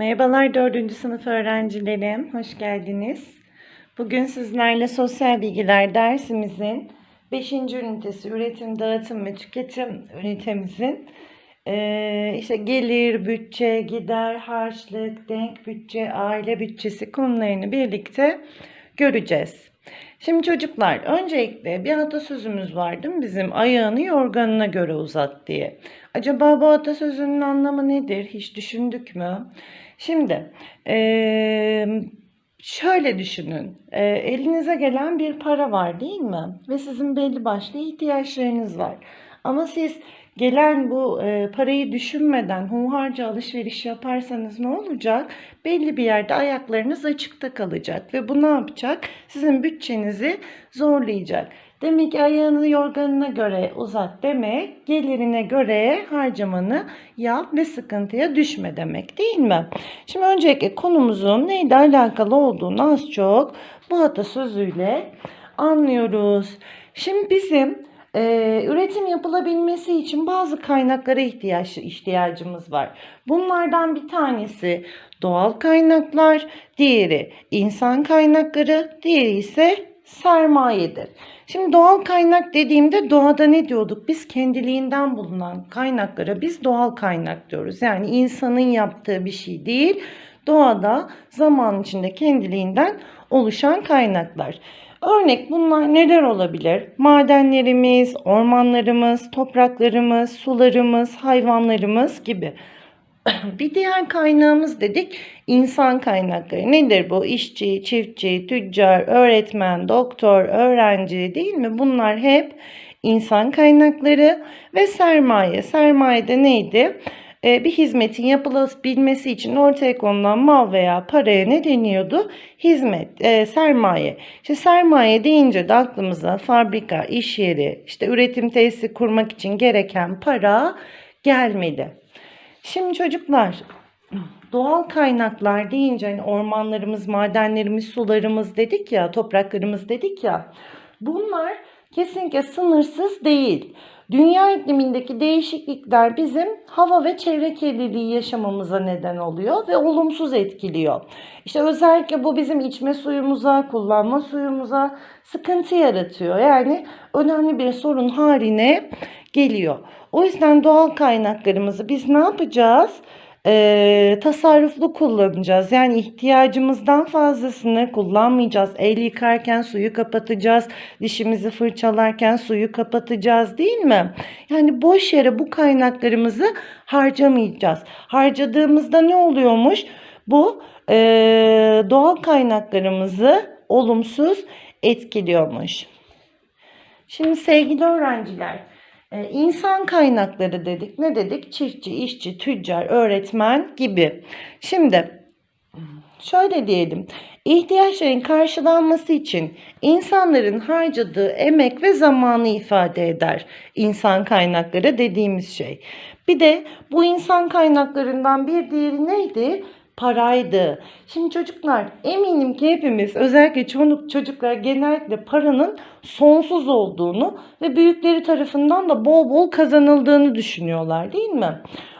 Merhabalar 4. sınıf öğrencilerim. Hoş geldiniz. Bugün sizlerle sosyal bilgiler dersimizin 5. ünitesi üretim, dağıtım ve tüketim ünitemizin eee, işte gelir, bütçe, gider, harçlık, denk bütçe, aile bütçesi konularını birlikte göreceğiz. Şimdi çocuklar öncelikle bir atasözümüz var değil mi bizim ayağını yorganına göre uzat diye. Acaba bu atasözünün anlamı nedir? Hiç düşündük mü? Şimdi eee, şöyle düşünün. Eee, elinize gelen bir para var değil mi? Ve sizin belli başlı ihtiyaçlarınız var. Ama siz gelen bu e, parayı düşünmeden hunharca alışveriş yaparsanız ne olacak? Belli bir yerde ayaklarınız açıkta kalacak ve bu ne yapacak? Sizin bütçenizi zorlayacak. Demek ki ayağını yorganına göre uzat demek, gelirine göre harcamanı yap ve sıkıntıya düşme demek değil mi? Şimdi öncelikle konumuzun neyle alakalı olduğunu az çok bu atasözüyle anlıyoruz. Şimdi bizim e, üretim yapılabilmesi için bazı kaynaklara ihtiyaç ihtiyacımız var. Bunlardan bir tanesi doğal kaynaklar, diğeri insan kaynakları, diğeri ise sermayedir. Şimdi doğal kaynak dediğimde doğada ne diyorduk? Biz kendiliğinden bulunan kaynaklara biz doğal kaynak diyoruz. Yani insanın yaptığı bir şey değil. Doğada zaman içinde kendiliğinden oluşan kaynaklar. Örnek bunlar neler olabilir? Madenlerimiz, ormanlarımız, topraklarımız, sularımız, hayvanlarımız gibi. Bir diğer kaynağımız dedik insan kaynakları. Nedir bu? İşçi, çiftçi, tüccar, öğretmen, doktor, öğrenci değil mi? Bunlar hep insan kaynakları ve sermaye. Sermaye de neydi? Ee, bir hizmetin yapılabilmesi için ortaya konulan mal veya paraya ne deniyordu? Hizmet, e, sermaye. İşte sermaye deyince de aklımıza fabrika, iş yeri, işte üretim tesisi kurmak için gereken para gelmeli. Şimdi çocuklar doğal kaynaklar deyince hani ormanlarımız, madenlerimiz, sularımız dedik ya, topraklarımız dedik ya. Bunlar kesinlikle sınırsız değil. Dünya iklimindeki değişiklikler bizim hava ve çevre kirliliği yaşamamıza neden oluyor ve olumsuz etkiliyor. İşte özellikle bu bizim içme suyumuza, kullanma suyumuza sıkıntı yaratıyor. Yani önemli bir sorun haline geliyor. O yüzden doğal kaynaklarımızı biz ne yapacağız? Ee, tasarruflu kullanacağız. Yani ihtiyacımızdan fazlasını kullanmayacağız. El yıkarken suyu kapatacağız. Dişimizi fırçalarken suyu kapatacağız değil mi? Yani boş yere bu kaynaklarımızı harcamayacağız. Harcadığımızda ne oluyormuş? Bu e, doğal kaynaklarımızı olumsuz etkiliyormuş. Şimdi sevgili öğrenciler, e, insan kaynakları dedik. Ne dedik? Çiftçi, işçi, tüccar, öğretmen gibi. Şimdi şöyle diyelim. İhtiyaçların karşılanması için insanların harcadığı emek ve zamanı ifade eder. İnsan kaynakları dediğimiz şey. Bir de bu insan kaynaklarından bir diğeri neydi? Paraydı. Şimdi çocuklar eminim ki hepimiz özellikle çoğunluk çocuklar genellikle paranın sonsuz olduğunu ve büyükleri tarafından da bol bol kazanıldığını düşünüyorlar değil mi?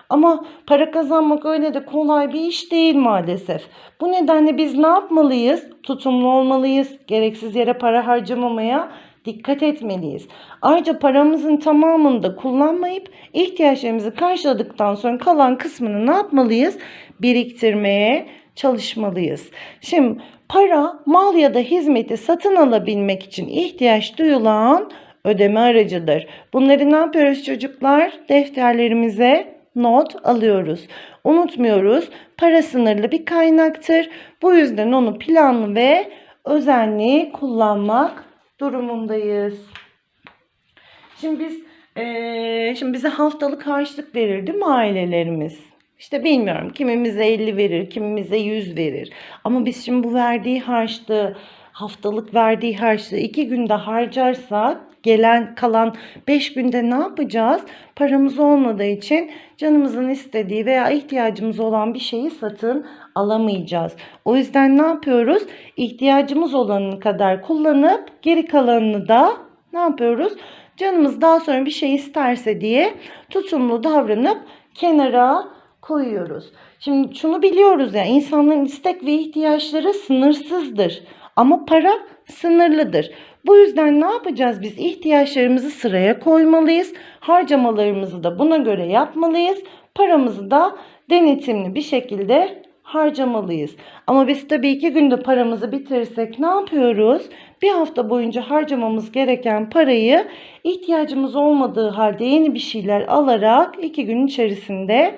Ama para kazanmak öyle de kolay bir iş değil maalesef. Bu nedenle biz ne yapmalıyız? Tutumlu olmalıyız. Gereksiz yere para harcamamaya dikkat etmeliyiz. Ayrıca paramızın tamamını da kullanmayıp ihtiyaçlarımızı karşıladıktan sonra kalan kısmını ne yapmalıyız? Biriktirmeye çalışmalıyız. Şimdi para mal ya da hizmeti satın alabilmek için ihtiyaç duyulan ödeme aracıdır. Bunları ne yapıyoruz çocuklar? Defterlerimize not alıyoruz. Unutmuyoruz. Para sınırlı bir kaynaktır. Bu yüzden onu planlı ve özenli kullanmak durumundayız. Şimdi biz eee, şimdi bize haftalık harçlık verir değil mi ailelerimiz? İşte bilmiyorum kimimize 50 verir, kimimize 100 verir. Ama biz şimdi bu verdiği harçlığı haftalık verdiği harçlığı iki günde harcarsak gelen kalan 5 günde ne yapacağız? Paramız olmadığı için canımızın istediği veya ihtiyacımız olan bir şeyi satın alamayacağız. O yüzden ne yapıyoruz? İhtiyacımız olanı kadar kullanıp geri kalanını da ne yapıyoruz? Canımız daha sonra bir şey isterse diye tutumlu davranıp kenara koyuyoruz. Şimdi şunu biliyoruz ya insanların istek ve ihtiyaçları sınırsızdır. Ama para sınırlıdır. Bu yüzden ne yapacağız? Biz ihtiyaçlarımızı sıraya koymalıyız. Harcamalarımızı da buna göre yapmalıyız. Paramızı da denetimli bir şekilde harcamalıyız. Ama biz tabii iki günde paramızı bitirirsek ne yapıyoruz? Bir hafta boyunca harcamamız gereken parayı ihtiyacımız olmadığı halde yeni bir şeyler alarak iki gün içerisinde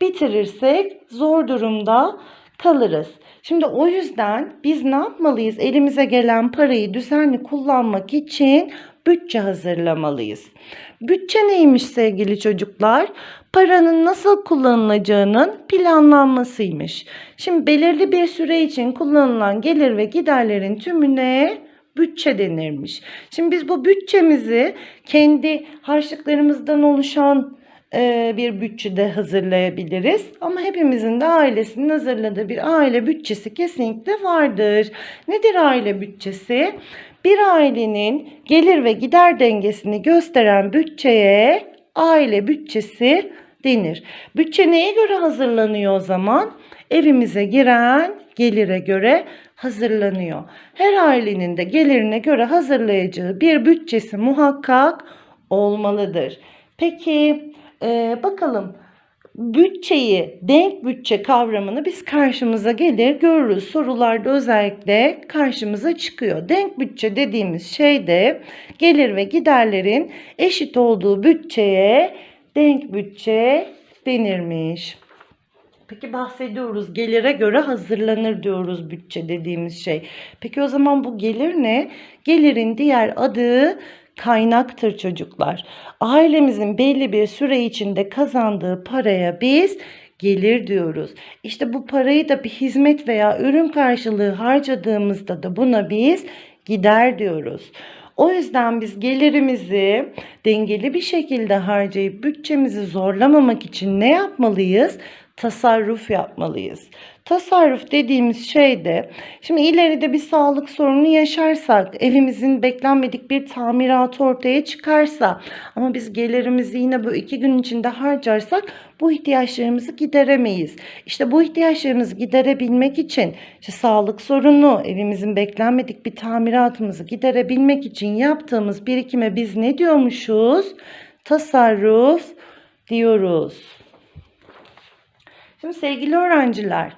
bitirirsek zor durumda kalırız. Şimdi o yüzden biz ne yapmalıyız? Elimize gelen parayı düzenli kullanmak için bütçe hazırlamalıyız. Bütçe neymiş sevgili çocuklar? Paranın nasıl kullanılacağının planlanmasıymış. Şimdi belirli bir süre için kullanılan gelir ve giderlerin tümüne bütçe denirmiş. Şimdi biz bu bütçemizi kendi harçlıklarımızdan oluşan bir bütçede hazırlayabiliriz. Ama hepimizin de ailesinin hazırladığı bir aile bütçesi kesinlikle vardır. Nedir aile bütçesi? Bir ailenin gelir ve gider dengesini gösteren bütçeye aile bütçesi denir. Bütçe neye göre hazırlanıyor o zaman? Evimize giren gelire göre hazırlanıyor. Her ailenin de gelirine göre hazırlayacağı bir bütçesi muhakkak olmalıdır. Peki ee, bakalım bütçeyi, denk bütçe kavramını biz karşımıza gelir görürüz. Sorularda özellikle karşımıza çıkıyor. Denk bütçe dediğimiz şey de gelir ve giderlerin eşit olduğu bütçeye denk bütçe denirmiş. Peki bahsediyoruz gelire göre hazırlanır diyoruz bütçe dediğimiz şey. Peki o zaman bu gelir ne? Gelirin diğer adı kaynaktır çocuklar. Ailemizin belli bir süre içinde kazandığı paraya biz gelir diyoruz. İşte bu parayı da bir hizmet veya ürün karşılığı harcadığımızda da buna biz gider diyoruz. O yüzden biz gelirimizi dengeli bir şekilde harcayıp bütçemizi zorlamamak için ne yapmalıyız? Tasarruf yapmalıyız. Tasarruf dediğimiz şey de şimdi ileride bir sağlık sorunu yaşarsak, evimizin beklenmedik bir tamiratı ortaya çıkarsa ama biz gelirimizi yine bu iki gün içinde harcarsak bu ihtiyaçlarımızı gideremeyiz. İşte bu ihtiyaçlarımızı giderebilmek için işte sağlık sorunu, evimizin beklenmedik bir tamiratımızı giderebilmek için yaptığımız birikime biz ne diyormuşuz? Tasarruf diyoruz. Şimdi sevgili öğrenciler,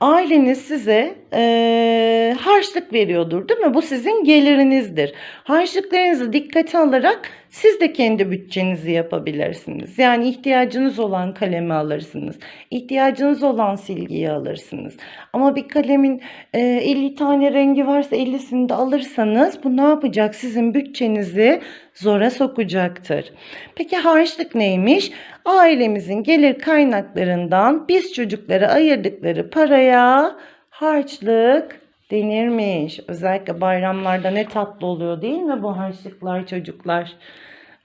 aileniz size e, harçlık veriyordur değil mi? Bu sizin gelirinizdir. Harçlıklarınızı dikkate alarak siz de kendi bütçenizi yapabilirsiniz. Yani ihtiyacınız olan kalemi alırsınız. İhtiyacınız olan silgiyi alırsınız. Ama bir kalemin e, 50 tane rengi varsa 50'sini de alırsanız bu ne yapacak? Sizin bütçenizi zora sokacaktır. Peki harçlık neymiş? Ailemizin gelir kaynaklarından biz çocuklara ayırdıkları paraya harçlık denirmiş. Özellikle bayramlarda ne tatlı oluyor değil mi bu harçlıklar çocuklar?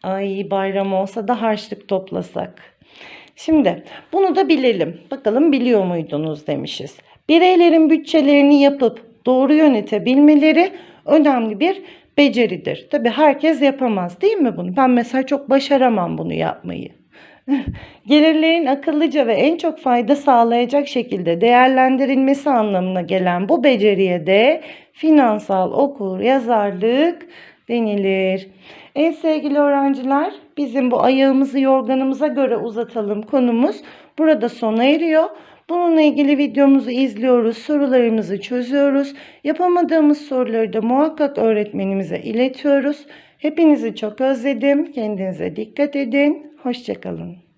Ay bayram olsa da harçlık toplasak. Şimdi bunu da bilelim. Bakalım biliyor muydunuz demişiz. Bireylerin bütçelerini yapıp doğru yönetebilmeleri önemli bir beceridir. Tabi herkes yapamaz değil mi bunu? Ben mesela çok başaramam bunu yapmayı. Gelirlerin akıllıca ve en çok fayda sağlayacak şekilde değerlendirilmesi anlamına gelen bu beceriye de finansal okur yazarlık denilir. En sevgili öğrenciler bizim bu ayağımızı yorganımıza göre uzatalım konumuz burada sona eriyor. Bununla ilgili videomuzu izliyoruz, sorularımızı çözüyoruz. Yapamadığımız soruları da muhakkak öğretmenimize iletiyoruz. Hepinizi çok özledim. Kendinize dikkat edin. Hoşçakalın.